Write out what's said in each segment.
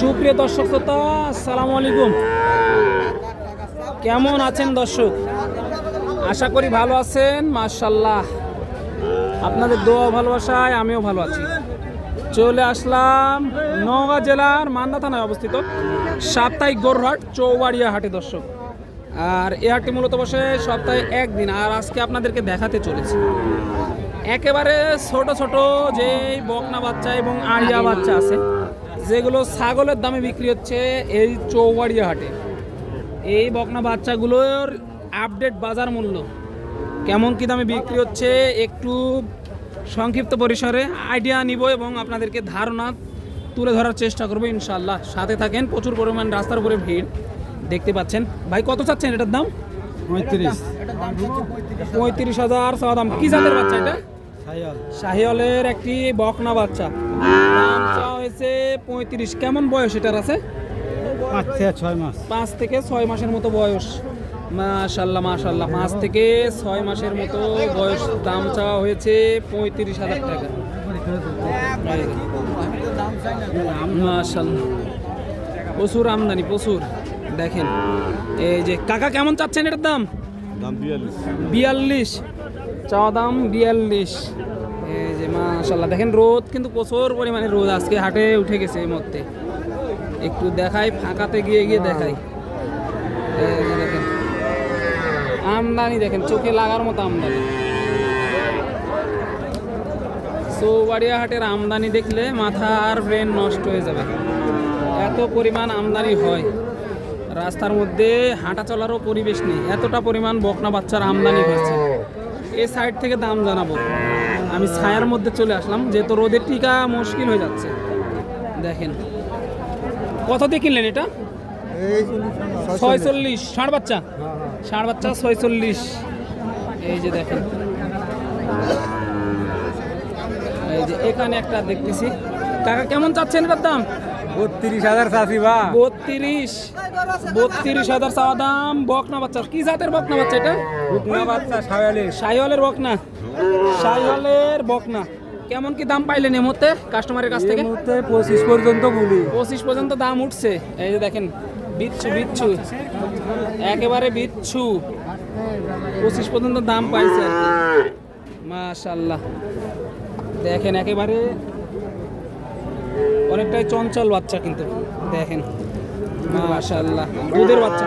সুপ্রিয় দর্শক শ্রোতা, আসসালামু আলাইকুম। কেমন আছেন দর্শক? আশা করি ভালো আছেন মার্শাল্লাহ আপনাদের দোয়া ভালোবাসায় আমিও ভালো আছি। চলে আসলাম নওগাঁ জেলার মান্দা থানায় অবস্থিত সাপ্তাহিক গরুহাট চৌবাড়িয়া হাটে দর্শক। আর এ হাটটি মূলত বসে সপ্তাহে একদিন, আর আজকে আপনাদেরকে দেখাতে চলেছি। একেবারে ছোট ছোট যে বকনা বাচ্চা এবং আড়িয়া বাচ্চা আছে যেগুলো ছাগলের দামে বিক্রি হচ্ছে এই চৌবাড়িয়া হাটে। এই বকনা বাচ্চাগুলোর আপডেট বাজার মূল্য। কেমন কী দামে বিক্রি হচ্ছে একটু সংক্ষিপ্ত পরিসরে আইডিয়া নিব এবং আপনাদেরকে ধারণা তুলে ধরার চেষ্টা করব ইনশাল্লাহ সাথে থাকেন প্রচুর পরিমাণ রাস্তার উপরে ভিড় দেখতে পাচ্ছেন। ভাই কত চাচ্ছেন এটার দাম? পঁয়ত্রিশ। পঁয়ত্রিশ হাজার চাওয়া দাম। কি জাতের বাচ্চা এটা? সাইয়াল শাহিওয়ালের একটি বকনা বাচ্চা। দাম চাওয়া হয়েছে পঁয়ত্রিশ। কেমন বয়স এটার আছে? পাঁচ থেকে ছয় মাস। পাঁচ থেকে ছয় মাসের মতো বয়স। মাশাল্লাহ মাশাল্লাহ। পাঁচ থেকে ছয় মাসের মতো বয়স। দাম চাওয়া হয়েছে পঁয়ত্রিশ হাজার টাকা। মাশাল্লাহ। প্রচুর আমদানি প্রচুর। দেখেন। এই যে কাকা কেমন চাচ্ছেন এটার দাম? দাম বিয়াল্লিশ। বিয়াল্লিশ। চাওয়া দাম বিয়াল্লিশ। এই যে মাশাল্লাহ দেখেন রোদ কিন্তু প্রচুর পরিমাণে রোদ আজকে হাটে উঠে গেছে এই মধ্যে একটু দেখাই ফাঁকাতে গিয়ে গিয়ে দেখাই। এই দেখেন আমদানি দেখেন চোখে লাগার মতো আমদানি। চৌবাড়িয়া হাটের আমদানি দেখলে মাথা আর ব্রেন নষ্ট হয়ে যাবে। এত পরিমাণ আমদানি হয় রাস্তার মধ্যে হাঁটা চলারও পরিবেশ নেই। এতটা পরিমাণ বকনা বাচ্চার আমদানি হয়েছে। এই সাইড থেকে দাম জানাব। আমি ছায়ার মধ্যে চলে আসলাম যেহেতু রোদের টিকা মুশকিল হয়ে যাচ্ছে। দেখেন। কত দিয়ে কিনলেন এটা? ছয়চল্লিশ। ষাট বাচ্চা? ষাঁড় বাচ্চা ছয়চল্লিশ। এই যে দেখেন। এই যে এখানে একটা দেখতেছি। কাকা কেমন চাচ্ছেন এটার দাম? বত্রিশ হাজার চাষি বা বত্রিশ। বত্রিশ হাজার চাওয়া দাম বকনা বাচ্চা। কি জাতের বকনা বাচ্চা এটা? রুকনা বাচ্চা সায়ালিশ সাইওয়ালের বকনা। সাইওয়ালের বকনা। কেমন কি দাম পাইলেন এই মুহূর্তে কাস্টমারের কাছ থেকে? মুহূর্তে পঁচিশ পর্যন্ত বলি পঁচিশ পর্যন্ত দাম উঠছে। এই যে দেখেন বিচ্ছু বিচ্ছু। একেবারে বিচ্ছু। পঁচিশ পর্যন্ত দাম পাইছে মাশাল্লাহ দেখেন একেবারে অনেকটাই চঞ্চল বাচ্চা কিন্তু। দেখেন। মাশাল্লাহ দুধের বাচ্চা।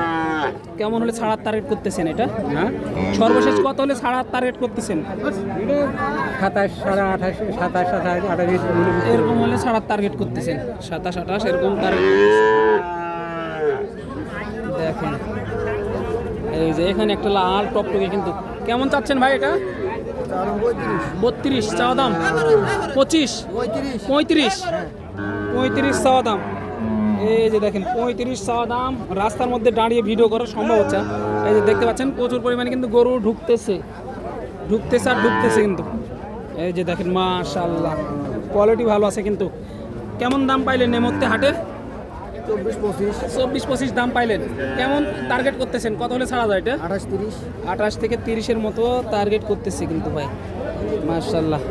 কেমন হলে ছাড়ার টার্গেট করতেছেন এটা? হ্যাঁ সর্বশেষ কত হলে ছাড়ার টার্গেট করতেছেন? সাতাশ সাড়ে আঠাশ সাতাশ সাতাশ আঠাশ এরকম হলে ছাড়ার টার্গেট করতেছেন। সাতাশ আঠাশ এরকম টার্গেট দেখেন। এই যে এখানে একটা লাল টপটকে কিন্তু। কেমন চাচ্ছেন ভাই এটা? বত্রিশ চাওয়া দাম? পঁচিশ? পঁয়ত্রিশ পঁয়ত্রিশ চাওয়া দাম? এই যে দেখেন পঁয়ত্রিশ চাওয়া দাম রাস্তার মধ্যে দাঁড়িয়ে ভিডিও করা সম্ভব হচ্ছে এই যে দেখতে পাচ্ছেন প্রচুর পরিমাণে কিন্তু গরু ঢুকতেছে। ঢুকতেছে আর ঢুকতেছে কিন্তু। এই যে দেখেন মাশাল্লাহ কোয়ালিটি ভালো আছে কিন্তু। কেমন দাম পাইলেন মুহূর্তে হাটে চব্বিশ পঁচিশ। চব্বিশ পঁচিশ দাম পাইলেন। কেমন টার্গেট করতেছেন? কত হলে ছাড়া যায় এটা? আঠাশ তিরিশ। আঠাশ থেকে তিরিশের মতো টার্গেট করতেছে কিন্তু ভাই। মার্শাল্লাহ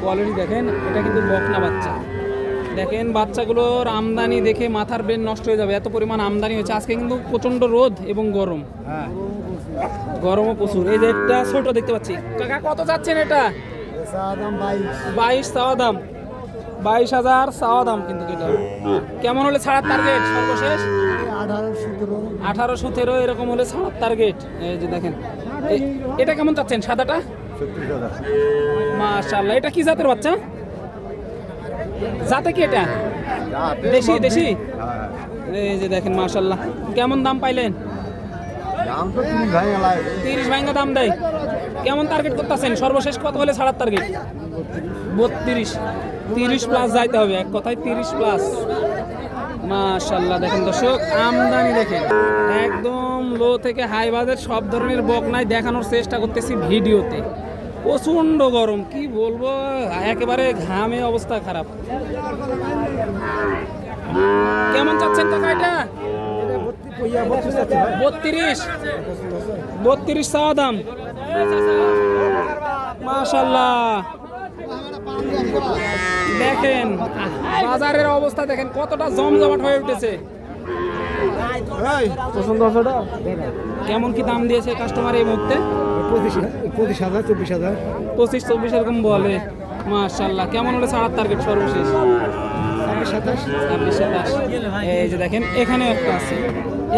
কোয়ালিটি দেখেন এটা কিন্তু বকনা বাচ্চা। দেখেন বাচ্চাগুলোর আমদানি দেখে মাথার ব্রেন নষ্ট হয়ে যাবে এত পরিমাণ আমদানি হয়েছে। আজকে কিন্তু প্রচণ্ড রোদ এবং গরম। হ্যাঁ। গরমও প্রচুর। এই যে একটা ছোট দেখতে পাচ্ছি। কাকা কত চাচ্ছেন এটা? বাইশ। চাওয়া দাম বাইশ হাজার চাওয়া দাম কিন্তু এটা কেমন হলে ছাড়ার টার্গেট সর্বশেষ? আঠারো সতেরো। এরকম হলে ছাড়ার টার্গেট এই যে দেখেন। এটা কেমন চাচ্ছেন সাদাটা? মাশাল্লাহ এটা কি জাতের বাচ্চা? জাতে কি এটা? দেশি দেশি? এই যে দেখেন মাশাল্লাহ কেমন দাম পাইলেন? তিরিশ ভাঙ্গা দাম দেয়। কেমন টার্গেট করতেছেন? সর্বশেষ কত হলে ছাড়ার টার্গেট বত্রিশ। তিরিশ প্লাস যাইতে হবে, এক কথায় তিরিশ প্লাস মাশাল্লাহ দেখেন দর্শক, আমদানি দেখেন। একদম লো থেকে হাই বাজেট সব ধরনের বক নাই দেখানোর চেষ্টা করতেছি ভিডিওতে। প্রচণ্ড গরম, কি বলব? একেবারে ঘামে অবস্থা খারাপ। কেমন চাচ্ছেন কাকা এটা বত্রিশ। বত্রিশ চাওয়া দাম। মাশাল্লাহ দেখেন, বাজারের অবস্থা দেখেন, কতটা জমজমাট হয়ে উঠেছে। পছন্দ হচ্ছে ওটা? কেমন কি দাম দিয়েছে কাস্টমার এই মুহূর্তে? পঁচিশ পঁচিশ হাজার চব্বিশ হাজার। পঁচিশ চব্বিশ এরকম বলে। মাশাল্লাহ কেমন হলে ছাড়ার টার্গেট সর্বশেষ? ছাব্বিশ সাতাশ। এই যে দেখেন এখানে একটা আছে।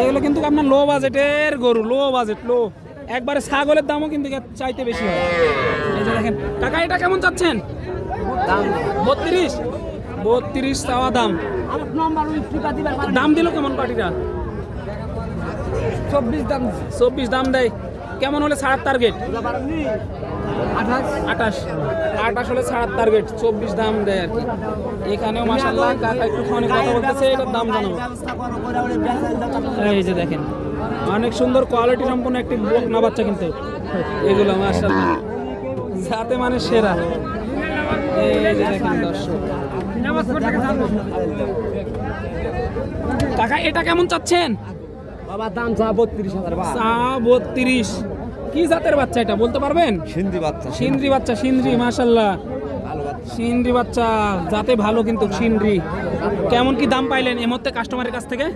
এগুলো কিন্তু আপনার লো বাজেটের গরু লো বাজেট লো একবারে ছাগলের দামও কিন্তু চাইতে বেশি হয়। এই যে দেখেন টাকা এটা কেমন চাচ্ছেন? বত্রিশ। বত্রিশ চাওয়া দাম। দাম দিল কেমন পার্টিটা? চব্বিশ দাম। চব্বিশ দাম দেয়। কেমন হলে ছাড়ার টার্গেট আঠাশ। আঠাশ। হলে ছাড়ার টার্গেট চব্বিশ দাম দেয় আর কি। এখানেও মাসাল্লাহ কাকা একটু ফোনে কথা বলতেছে এটার দাম জানাব। এই যে দেখেন অনেক সুন্দর কোয়ালিটি সম্পন্ন একটি বকনা বাচ্চা কিন্তু। এগুলো মাসাল্লাহ যাতে মানে সেরা। কাকা এটা কেমন চাচ্ছেন? বাবা দাম চা বত্রিশ হাজার চা বত্রিশ। কি জাতের বাচ্চা এটা বলতে পারবেন? সিন্দ্রি বাচ্চা। সিন্দ্রি বাচ্চা সিন্দ্রি মাশাল্লাহ সিন্দ্রি বাচ্চা জাতে ভালো কিন্তু সিন্দ্রি। কেমন কি দাম পাইলেন এই মুহূর্তে কাস্টমারের কাছ থেকে?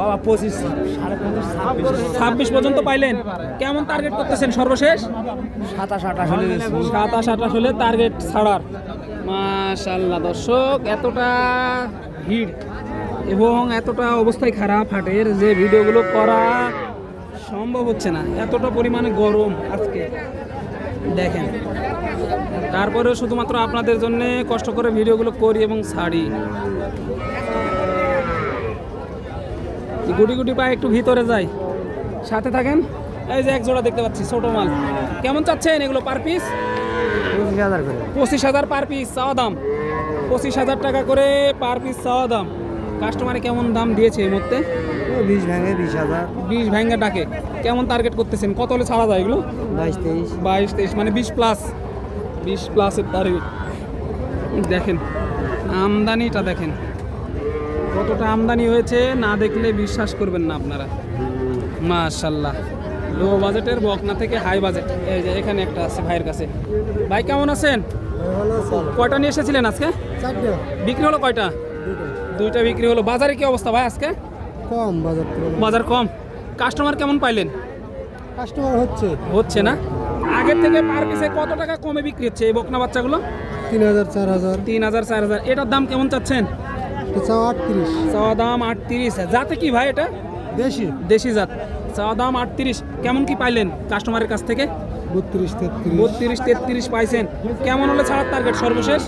বাবা পঁচিশ ছাব্বিশ। ছাব্বিশ পর্যন্ত পাইলেন। কেমন টার্গেট করতেছেন সর্বশেষ? সাতাশ আঠাশ হলে সাতাশ আঠাশ হলে টার্গেট ছাড়ার। মাশাল্লাহ দর্শক এতটা ভিড় এবং এতটা অবস্থায় খারাপ হাটের যে ভিডিওগুলো করা সম্ভব হচ্ছে না। এতটা পরিমাণে গরম আজকে। দেখেন। তারপরেও শুধুমাত্র আপনাদের জন্য কষ্ট করে ভিডিওগুলো করি এবং ছাড়ি। গুটি গুটি পায়ে একটু ভিতরে যাই। সাথে থাকেন। এই যে এক জোড়া দেখতে পাচ্ছি ছোট মাল। কেমন চাচ্ছেন এগুলো পার পিস? পঁচিশ হাজার পঁচিশ হাজার পার পিস চাওয়া দাম। পঁচিশ হাজার টাকা করে পার পিস চাওয়া দাম। কাস্টমারে কেমন দাম দিয়েছে এই মুহূর্তে? বিশ ভেঙে বিশ হাজার। বিশ ভ্যাঙ্গা ডাকে। কেমন টার্গেট করতেছেন? কত হলে ছাড়া যায় এগুলো? বাইশ তেইশ। বাইশ তেইশ মানে বিশ প্লাস বিশ প্লাসের টার্গেট দেখেন আমদানিটা দেখেন। কতটা আমদানি হয়েছে না দেখলে বিশ্বাস করবেন না আপনারা। মাশাল্লাহ। লো বাজেটের বকনা থেকে হাই বাজেট এই যে এখানে একটা আছে ভাইয়ের কাছে। ভাই কেমন আছেন? কয়টা নিয়ে এসেছিলেন আজকে? বিক্রি হলো কয়টা? দুইটা বিক্রি হলো। বাজারে কি অবস্থা ভাই আজকে? কম বাজার বাজার কম। কাস্টমার কেমন পাইলেন? কাস্টমার হচ্ছে। হচ্ছে না? আগের থেকে পার পিসে কত টাকা কমে বিক্রি হচ্ছে এই বকনা বাচ্চাগুলো? তিন হাজার চার হাজার। তিন হাজার চার হাজার। এটার দাম কেমন চাচ্ছেন? চাও আটত্রিশ। চাওয়া দাম আটত্রিশ। যাতে কি ভাই এটা? দেশি। দেশি জাত। চাওয়া দাম আটত্রিশ। কেমন কি পাইলেন কাস্টমারের কাছ থেকে? বত্রিশ তেত্রিশ। বত্রিশ তেত্রিশ পাইছেন। কেমন হলে ছাড়ার টার্গেট সর্বশেষ?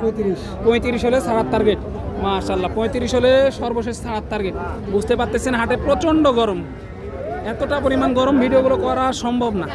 পঁয়ত্রিশ। পঁয়ত্রিশ হলে ছাড়ার টার্গেট মাশাল্লাহ পঁয়ত্রিশ হলে সর্বশেষ ছাড়ার টার্গেট বুঝতে পারতেছেন হাটে প্রচণ্ড গরম। এতটা পরিমাণ গরম ভিডিওগুলো করা সম্ভব না।